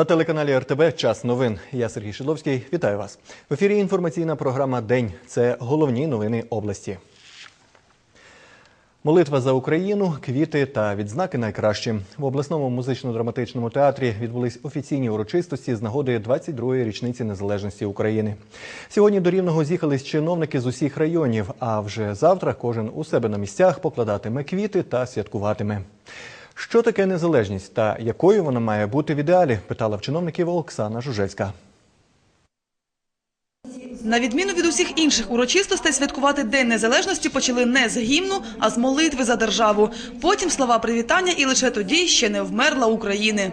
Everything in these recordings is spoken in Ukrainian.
На телеканалі РТБ час новин. Я Сергій Шидловський. Вітаю вас. В ефірі інформаційна програма День. Це головні новини області. Молитва за Україну, квіти та відзнаки найкращі. В обласному музично-драматичному театрі відбулись офіційні урочистості з нагоди 22-ї річниці незалежності України. Сьогодні до Рівного з'їхались чиновники з усіх районів. А вже завтра кожен у себе на місцях покладатиме квіти та святкуватиме. Що таке незалежність та якою вона має бути в ідеалі? Питала в чиновників Оксана Жужельська. На відміну від усіх інших урочистостей, святкувати День Незалежності почали не з гімну, а з молитви за державу. Потім слова привітання, і лише тоді ще не вмерла України.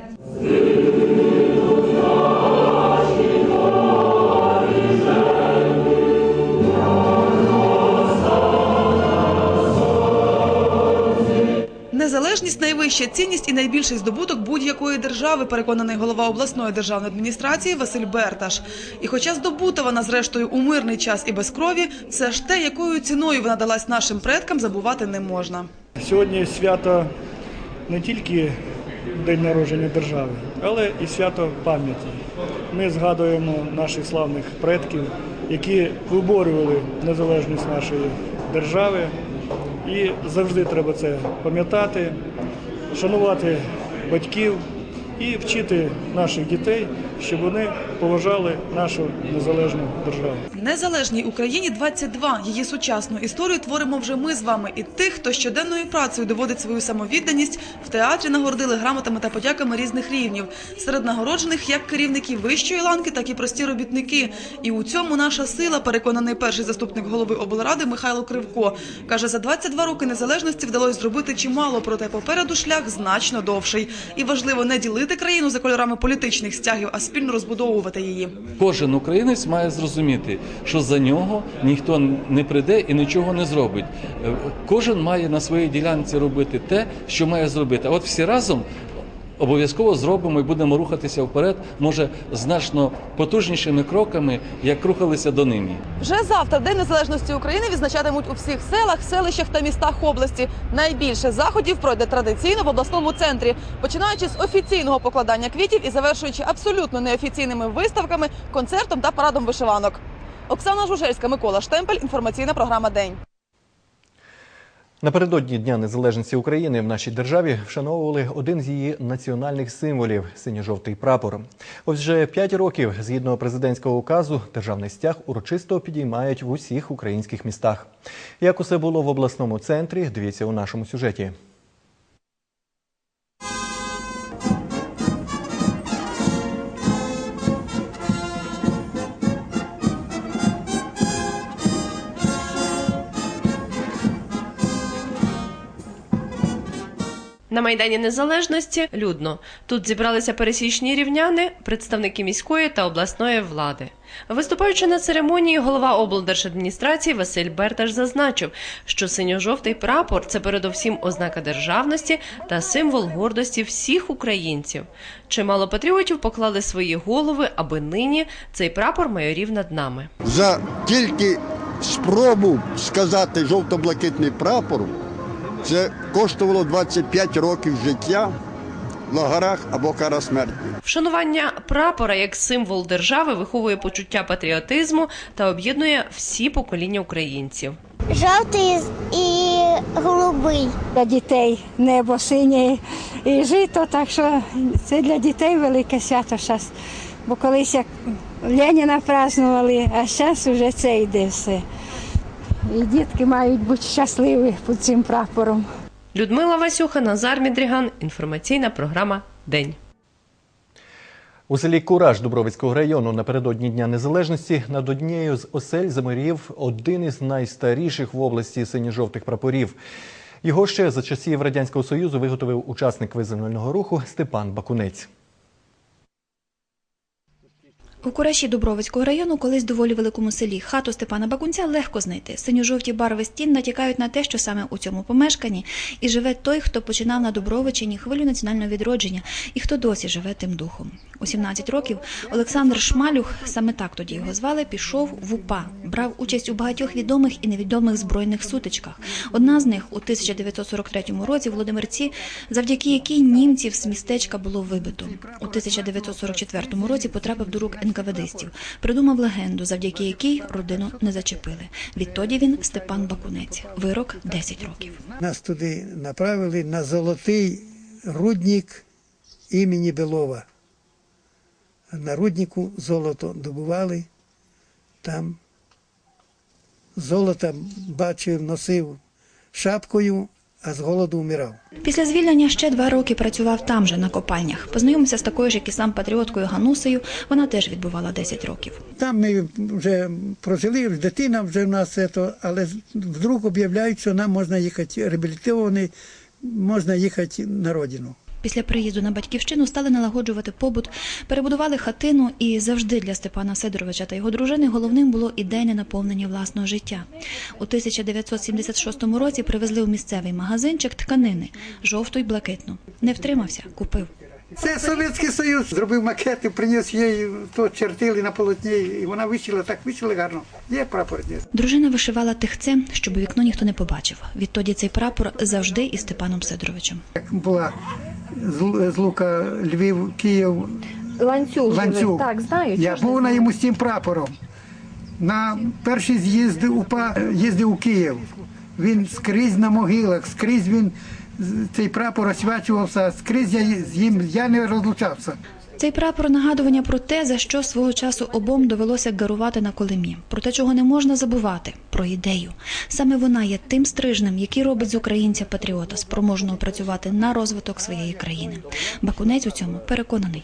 Найвища цінність і найбільший здобуток будь-якої держави, переконаний голова обласної державної адміністрації Василь Берташ. І хоча здобута вона зрештою у мирний час і без крові, все ж те, якою ціною вона далась нашим предкам, забувати не можна. Сьогодні свято не тільки День народження держави, але і свято пам'яті. Ми згадуємо наших славних предків, які виборювали незалежність нашої держави. І завжди треба це пам'ятати, шанувати батьків і вчити наших дітей, щоб вони поважали нашу незалежну державу. Незалежній Україні 22. Її сучасну історію творимо вже ми з вами. І тих, хто щоденною працею доводить свою самовідданість, в театрі нагородили грамотами та подяками різних рівнів. Серед нагороджених як керівники вищої ланки, так і прості робітники. І у цьому наша сила, переконаний перший заступник голови облради Михайло Кривко. Каже, за 22 роки незалежності вдалося зробити чимало, проте попереду шлях значно довший. І важливо не ділити країну за кольорами політичних стягів, а спільно розбудовувати її. Кожен українець має зрозуміти, що за нього ніхто не прийде і нічого не зробить. Е, Кожен має на своїй ділянці робити те, що має зробити. А от всі разом обов'язково зробимо і будемо рухатися вперед, може значно потужнішими кроками, як рухалися до нині. Вже завтра День Незалежності України відзначатимуть у всіх селах, селищах та містах області. Найбільше заходів пройде традиційно в обласному центрі, починаючи з офіційного покладання квітів і завершуючи абсолютно неофіційними виставками, концертом та парадом вишиванок. Оксана Жужельська, Микола Штемпель. Інформаційна програма День. Напередодні Дня Незалежності України в нашій державі вшановували один з її національних символів синьо-жовтий прапор. Ось вже п'ять років, згідно президентського указу, державний стяг урочисто підіймають в усіх українських містах. Як усе було в обласному центрі, дивіться у нашому сюжеті. На Майдані Незалежності людно. Тут зібралися пересічні рівняни, представники міської та обласної влади. Виступаючи на церемонії, голова облдержадміністрації Василь Берташ зазначив, що синьо-жовтий прапор це передовсім ознака державності та символ гордості всіх українців. Чимало патріотів поклали свої голови, аби нині цей прапор майорів над нами. за тільки спробу сказати жовто-блакитний прапор, це коштувало 25 років життя в лагерах або кара смерті. Вшанування прапора як символ держави виховує почуття патріотизму та об'єднує всі покоління українців. Жовтий і голубий. Для дітей небо синє і жито, так що це для дітей велике свято зараз. Бо колись як Леніна празднували, а зараз вже це йде все. І дітки мають бути щасливі під цим прапором. Людмила Васюха, Назар Мідріган. Інформаційна програма День. У селі Кураж Дубровицького району напередодні Дня Незалежності над однією з осель замирів один із найстаріших в області синьо-жовтих прапорів. Його ще за часів Радянського Союзу виготовив учасник визвольного руху Степан Бакунець. У Кураші Дубровицького району, колись доволі великому селі, хату Степана Бакунця легко знайти. Синьо-жовті барви стін натякають на те, що саме у цьому помешканні і живе той, хто починав на Дубровичині хвилю національного відродження і хто досі живе тим духом. У 17 років Олександр Шмалюх, саме так тоді його звали, пішов в УПА, брав участь у багатьох відомих і невідомих збройних сутичках. Одна з них у 1943 році в Володимирці, завдяки якій німців з містечка було вибито. У 1944 році потрапив до рук НКВДистів, придумав легенду, завдяки якій родину не зачепили. Відтоді він Степан Бакунець. Вирок 10 років. Нас туди направили на золотий рудник імені Белова. На руднику золото добували. Там золото бачив, носив шапкою, а з голоду вмирав. Після звільнення ще два роки працював там же на копальнях. Познайомився з такою ж, як і сам патріоткою Ганусею. Вона теж відбувала 10 років. Там ми вже прожили, дитина вже в нас, але вдруг об'являють, що нам можна їхати реабілітований, можна їхати на родину. Після приїзду на батьківщину стали налагоджувати побут, перебудували хатину, і завжди для Степана Сидоровича та його дружини головним було ідейне наповнення власного життя. У 1976 році привезли у місцевий магазинчик тканини жовту й блакитну. Не втримався, купив. Це Совєтський Союз зробив макети, приніс їй, то чертили на полотні, і вона вичила, так вичили гарно. Є прапор. Є. Дружина вишивала тихцем, щоб у вікно ніхто не побачив. Відтоді цей прапор завжди із Степаном Сидоровичем. Як була з, Лука Львів, Київ, Ланцюг. ланцюг. Так, знаю. Я був на йому з цим прапором. На перший з'їзд УПА їздив у Київ. Він скрізь на могилах, скрізь він цей прапор освячувався, скрізь я з ним я не розлучався. Цей прапор нагадування про те, за що свого часу обом довелося гарувати на колемі, про те, чого не можна забувати, про ідею. Саме вона є тим стрижнем, який робить з українця патріота, спроможного працювати на розвиток своєї країни. Бакунець у цьому переконаний.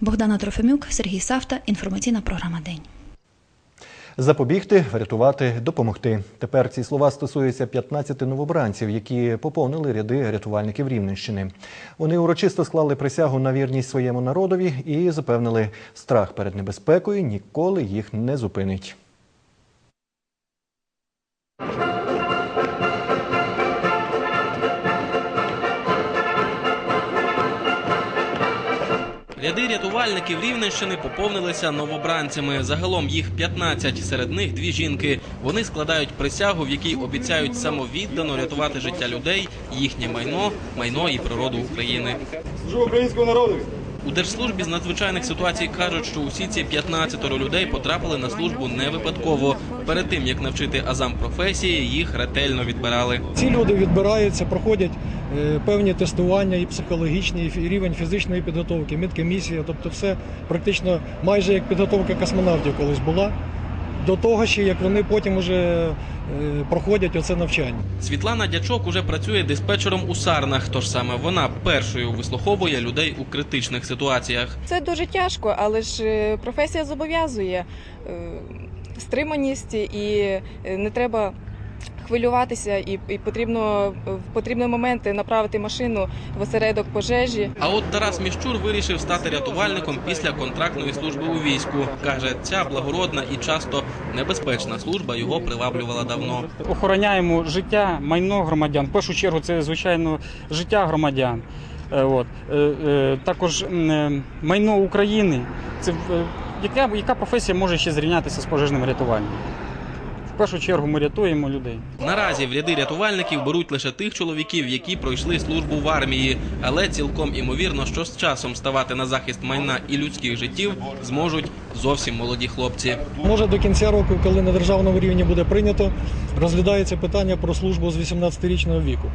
Богдана Трофимюк, Сергій Савта. Інформаційна програма День. Запобігти, врятувати, допомогти. Тепер ці слова стосуються 15 новобранців, які поповнили ряди рятувальників Рівненщини. Вони урочисто склали присягу на вірність своєму народові і запевнили, страх перед небезпекою ніколи їх не зупинить. Ряди рятувальників Рівненщини поповнилися новобранцями. Загалом їх 15, серед них дві жінки. Вони складають присягу, в якій обіцяють самовіддано рятувати життя людей, їхнє майно, майно і природу України. Служу українського народу. У держслужбі з надзвичайних ситуацій кажуть, що усі ці 15 людей потрапили на службу не випадково. Перед тим як навчити азам професії, їх ретельно відбирали. Ці люди відбираються, проходять е, певні тестування і психологічні, і рівень фізичної підготовки, медкомісія, тобто все практично майже як підготовка космонавтів колись була. До того ще, як вони потім уже е, проходять оце навчання. Світлана Дячок уже працює диспетчером у Сарнах, тож саме вона першою вислуховує людей у критичних ситуаціях. Це дуже тяжко, але ж е, професія зобов'язує е, стриманість і не треба хвилюватися, і, і потрібно в потрібний момент направити машину в осередок пожежі. А от Тарас Міщур вирішив стати рятувальником після контрактної служби у війську. Каже, ця благородна і часто небезпечна служба його приваблювала давно. охороняємо життя, майно громадян. В першу чергу це звичайно життя громадян. Е, От. Е, е, Також майно України. Це яка, яка професія може ще зрівнятися з пожежним рятуванням? В першу чергу ми рятуємо людей. Наразі в ряди рятувальників беруть лише тих чоловіків, які пройшли службу в армії, але цілком імовірно, що з часом ставати на захист майна і людських життів зможуть зовсім молоді хлопці. Може до кінця року, коли на державному рівні буде прийнято, розглядається питання про службу з 18-річного віку.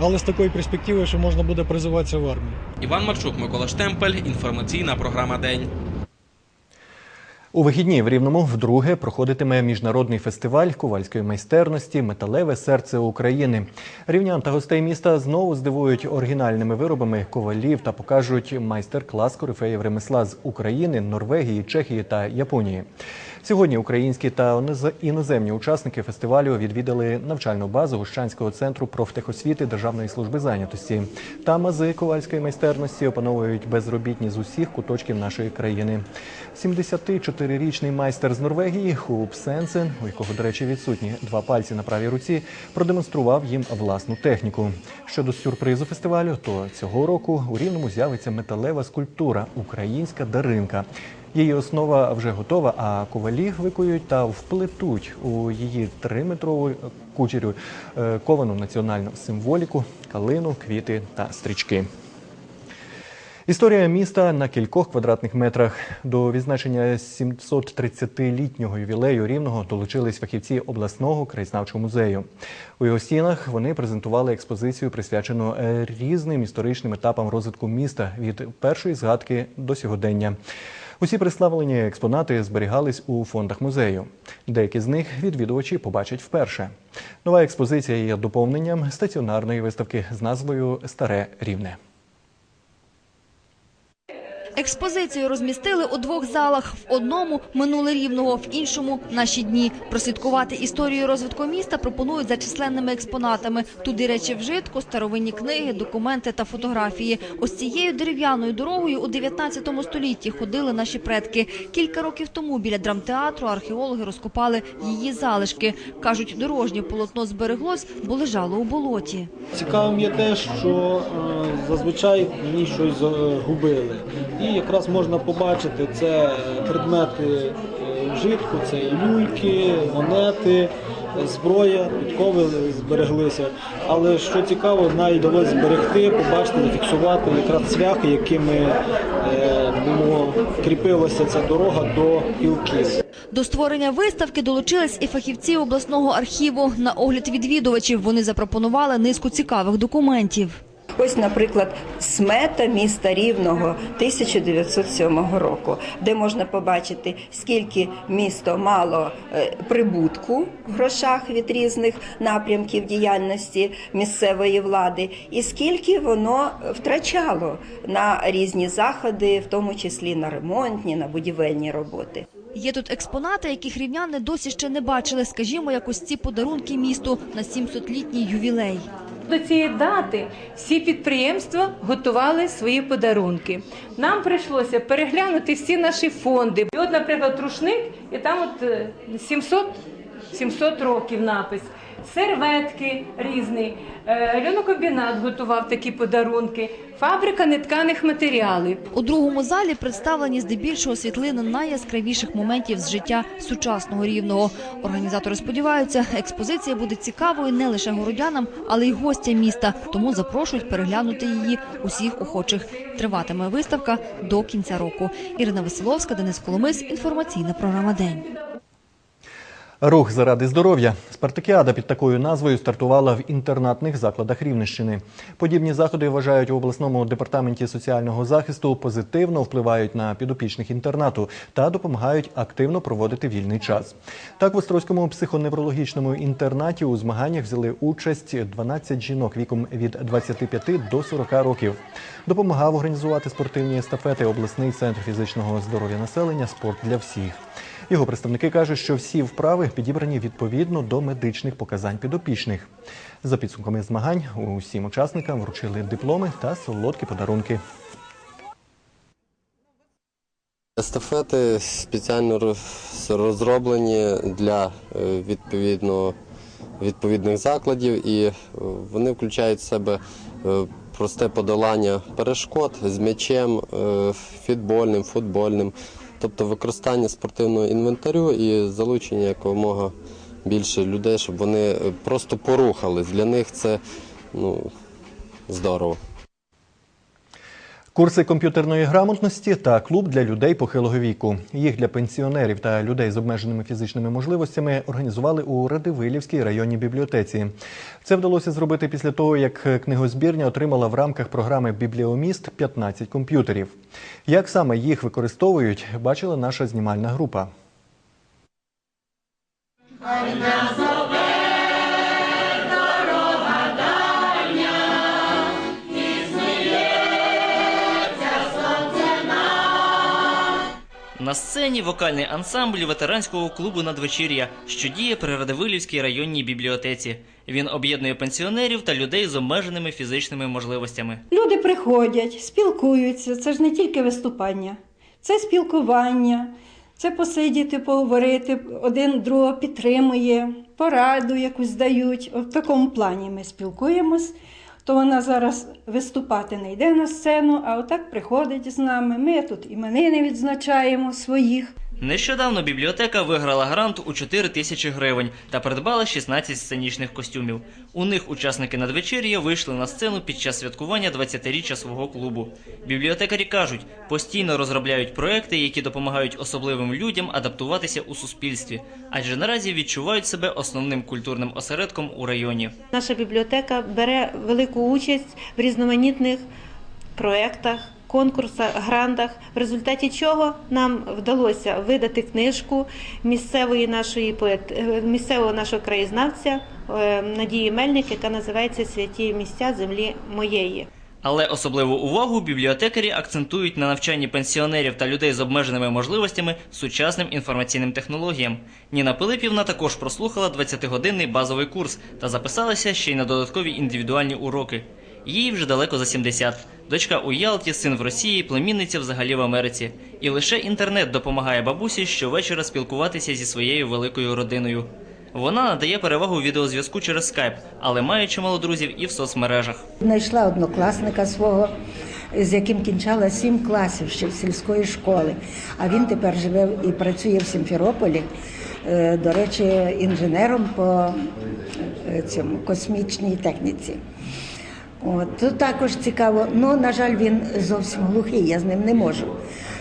Але з такою перспективою, що можна буде призиватися в армію. Іван Марчук, Микола Штемпель. Інформаційна програма День. У вихідні в Рівному вдруге проходитиме міжнародний фестиваль ковальської майстерності Металеве серце України. Рівнян та гостей міста знову здивують оригінальними виробами ковалів та покажуть майстер-клас корифеїв ремесла з України, Норвегії, Чехії та Японії. Сьогодні українські та іноземні учасники фестивалю відвідали навчальну базу Гущанського центру профтехосвіти Державної служби зайнятості. Там ази ковальської майстерності опановують безробітні з усіх куточків нашої країни. 74-річний майстер з Норвегії Хуп Сенсен, у якого, до речі, відсутні два пальці на правій руці, продемонстрував їм власну техніку. Щодо сюрпризу фестивалю, то цього року у Рівному з'явиться металева скульптура Українська даринка. Її основа вже готова, а ковалі викують та вплетуть у її триметрову кучерю е, ковану національну символіку, калину, квіти та стрічки. Історія міста на кількох квадратних метрах. До відзначення 730-літнього ювілею рівного долучились фахівці обласного краєзнавчого музею. У його стінах вони презентували експозицію, присвячену е, різним історичним етапам розвитку міста від першої згадки до сьогодення. Усі представлені експонати зберігались у фондах музею. Деякі з них відвідувачі побачать вперше. Нова експозиція є доповненням стаціонарної виставки з назвою Старе Рівне. Експозицію розмістили у двох залах: в одному минуле рівного, в іншому наші дні. Прослідкувати історію розвитку міста пропонують за численними експонатами. Туди речі вжитку, старовинні книги, документи та фотографії. Ось цією дерев'яною дорогою у 19 столітті ходили наші предки. Кілька років тому біля драмтеатру археологи розкопали її залишки. кажуть, дорожнє полотно збереглось, бо лежало у болоті. Цікавим є те, що е, зазвичай в ній щось загубили. І якраз можна побачити це предмети е, вжитку, це і люльки, монети, е, зброя, підкови збереглися. Але що цікаво, навіть вдалося зберегти, побачити, зафіксувати якраз цвяхи, якими е, було кріпилася ця дорога до пілків. До створення виставки долучились і фахівці обласного архіву. На огляд відвідувачів вони запропонували низку цікавих документів. Ось, наприклад, смета міста Рівного 1907 року, де можна побачити, скільки місто мало е, прибутку в грошах від різних напрямків діяльності місцевої влади, і скільки воно втрачало на різні заходи, в тому числі на ремонтні, на будівельні роботи. Є тут експонати, яких рівняни досі ще не бачили. Скажімо, як ось ці подарунки місту на 700-літній ювілей. До цієї дати всі підприємства готували свої подарунки. Нам прийшлося переглянути всі наші фонди. І от, наприклад, рушник, і там от е, 700, 700 років напис. Серветки різні, Е, льонокомбінат готував такі подарунки, фабрика нетканих матеріалів. У другому залі представлені здебільшого світлини найяскравіших моментів з життя сучасного рівного. Організатори сподіваються, експозиція буде цікавою не лише городянам, але й гостям міста. Тому запрошують переглянути її усіх охочих. Триватиме виставка до кінця року. Ірина Веселовська, Денис Коломис. Інформаційна програма День. Рух заради здоров'я. Спартакіада під такою назвою стартувала в інтернатних закладах Рівненщини. Подібні заходи вважають у обласному департаменті соціального захисту позитивно впливають на підопічних інтернату та допомагають активно проводити вільний час. Так, в Острозькому психоневрологічному інтернаті у змаганнях взяли участь 12 жінок віком від 25 до 40 років. Допомагав організувати спортивні естафети обласний центр фізичного здоров'я населення Спорт для всіх. Його представники кажуть, що всі вправи підібрані відповідно до медичних показань підопічних. За підсумками змагань усім учасникам вручили дипломи та солодкі подарунки. Естафети спеціально розроблені для е, відповідно, відповідних закладів і е, вони включають в себе е, просте подолання перешкод з м'ячем, фітбольним, футбольним, тобто використання спортивного інвентарю і залучення якомога більше людей, щоб вони просто порухались. Для них це ну, здорово. Курси комп'ютерної грамотності та клуб для людей похилого віку. Їх для пенсіонерів та людей з обмеженими фізичними можливостями організували у Радивилівській районній бібліотеці. Це вдалося зробити після того, як книгозбірня отримала в рамках програми Бібліоміст 15 комп'ютерів. Як саме їх використовують, бачила наша знімальна група. На сцені вокальний ансамбль ветеранського клубу надвечір'я, що діє при Радивилівській районній бібліотеці. Він об'єднує пенсіонерів та людей з обмеженими фізичними можливостями. Люди приходять, спілкуються. Це ж не тільки виступання, це спілкування, це посидіти, поговорити, один другого підтримує, пораду якусь дають. В такому плані ми спілкуємось. То вона зараз виступати не йде на сцену, а отак приходить з нами. Ми тут іменини відзначаємо своїх. Нещодавно бібліотека виграла грант у 4 тисячі гривень та придбала 16 сценічних костюмів. У них учасники надвечір'я вийшли на сцену під час святкування 20-річчя свого клубу. Бібліотекарі кажуть, постійно розробляють проекти, які допомагають особливим людям адаптуватися у суспільстві, адже наразі відчувають себе основним культурним осередком у районі. Наша бібліотека бере велику участь в різноманітних проєктах, конкурсах, грантах, в результаті чого нам вдалося видати книжку місцевої нашої поет, е, місцевого нашого краєзнавця е, Надії Мельник, яка називається Святі місця землі моєї. Але особливу увагу бібліотекарі акцентують на навчанні пенсіонерів та людей з обмеженими можливостями сучасним інформаційним технологіям. Ніна Пилипівна також прослухала 20-годинний базовий курс та записалася ще й на додаткові індивідуальні уроки. Їй вже далеко за 70. Дочка у Ялті, син в Росії, племінниця взагалі в Америці. І лише інтернет допомагає бабусі щовечора спілкуватися зі своєю великою родиною. Вона надає перевагу відеозв'язку через скайп, але має чимало друзів і в соцмережах. Знайшла однокласника свого, з яким кінчала сім класів ще в сільської школи. А він тепер живе і працює в Сімферополі. е, До речі, інженером по е, цьому космічній техніці. От, тут також цікаво. Ну, на жаль, він зовсім глухий, я з ним не можу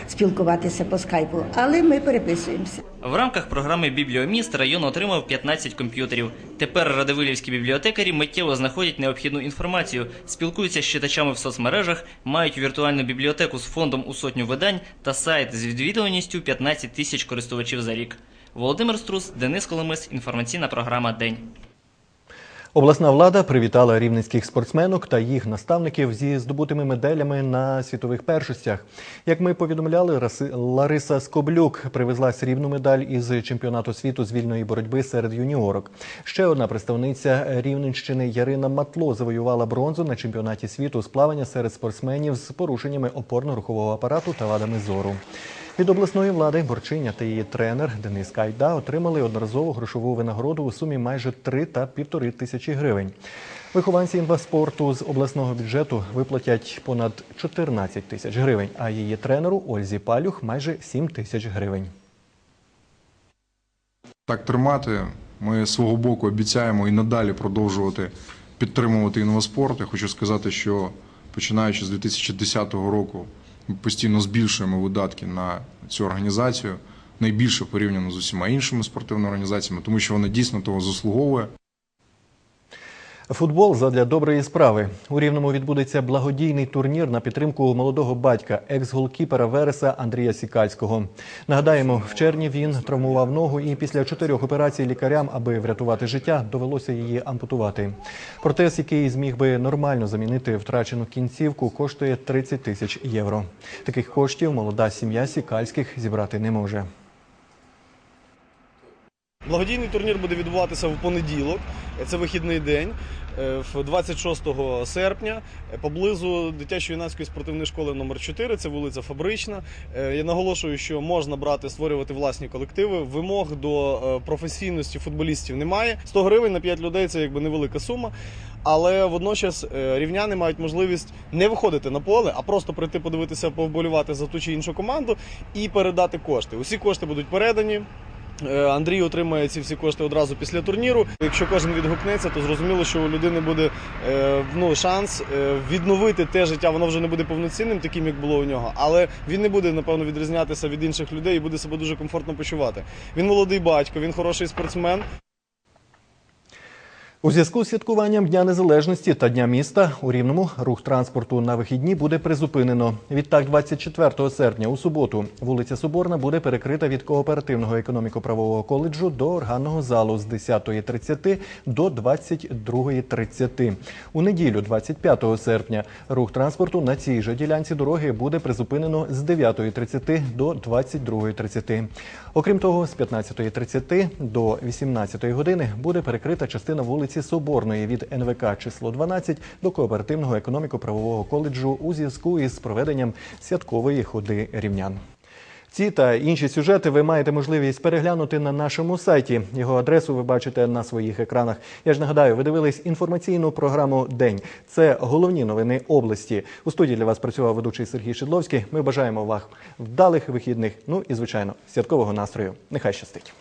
спілкуватися по скайпу, але ми переписуємося. В рамках програми Бібліоміст район отримав 15 комп'ютерів. Тепер радивилівські бібліотекарі миттєво знаходять необхідну інформацію, спілкуються з читачами в соцмережах, мають віртуальну бібліотеку з фондом у сотню видань та сайт з відвідуваністю 15 тисяч користувачів за рік. Володимир Струс, Денис Коломис, інформаційна програма День. Обласна влада привітала рівненських спортсменок та їх наставників зі здобутими медалями на світових першостях. Як ми повідомляли, Лариса Скоблюк привезла срібну медаль із чемпіонату світу з вільної боротьби серед юніорок. Ще одна представниця Рівненщини Ярина Матло завоювала бронзу на чемпіонаті світу з плавання серед спортсменів з порушеннями опорно-рухового апарату та вадами зору. Від обласної влади Борчиня та її тренер Денис Кайда отримали одноразову грошову винагороду у сумі майже 3 та півтори тисячі гривень. Вихованці інваспорту з обласного бюджету виплатять понад 14 тисяч гривень, а її тренеру Ользі Палюх майже 7 тисяч гривень. так тримати. Ми свого боку обіцяємо і надалі продовжувати підтримувати інваспорт. Я хочу сказати, що починаючи з 2010 року ми постійно збільшуємо видатки на цю організацію найбільше порівняно з усіма іншими спортивними організаціями, тому що вона дійсно того заслуговує. Футбол задля доброї справи. У Рівному відбудеться благодійний турнір на підтримку молодого батька, екс-голкіпера Вереса Андрія Сікальського. Нагадаємо, в червні він травмував ногу і після чотирьох операцій лікарям, аби врятувати життя, довелося її ампутувати. Протез, який зміг би нормально замінити втрачену кінцівку, коштує 30 тисяч євро. Таких коштів молода сім'я Сікальських зібрати не може. Благодійний турнір буде відбуватися в понеділок. Це вихідний день. е, в 26 серпня е, поблизу дитячо-юнацької спортивної школи номер 4 це вулиця Фабрична. Е, Я наголошую, що можна брати, створювати власні колективи. Вимог до е, професійності футболістів немає. 100 гривень на 5 людей це якби невелика сума. Але водночас е, рівняни мають можливість не виходити на поле, а просто прийти подивитися, повболювати за ту чи іншу команду і передати кошти. Усі кошти будуть передані. Е, Андрій отримає ці всі кошти одразу після турніру. Якщо кожен відгукнеться, то зрозуміло, що у людини буде е, ну, шанс е, відновити те життя. Воно вже не буде повноцінним, таким як було у нього, але він не буде напевно відрізнятися від інших людей і буде себе дуже комфортно почувати. Він молодий батько, він хороший спортсмен. У зв'язку з святкуванням Дня Незалежності та Дня міста у Рівному рух транспорту на вихідні буде призупинено. Відтак, 24 серпня у суботу вулиця Соборна буде перекрита від кооперативного економіко-правового коледжу до органного залу з 10.30 до 22.30. У неділю, 25 серпня, рух транспорту на цій же ділянці дороги буде призупинено з 9.30 до 22.30. Окрім того, з 15.30 до 18.00 години буде перекрита частина вулиці Соборної від НВК число 12 до кооперативного економіко-правового коледжу у зв'язку із проведенням святкової ходи рівнян. Ці та інші сюжети ви маєте можливість переглянути на нашому сайті. Його адресу ви бачите на своїх екранах. Я ж нагадаю, ви дивились інформаційну програму День. Це головні новини області. У студії для вас працював ведучий Сергій Шедловський. Ми бажаємо вам вдалих вихідних. Ну і звичайно, святкового настрою. Нехай щастить.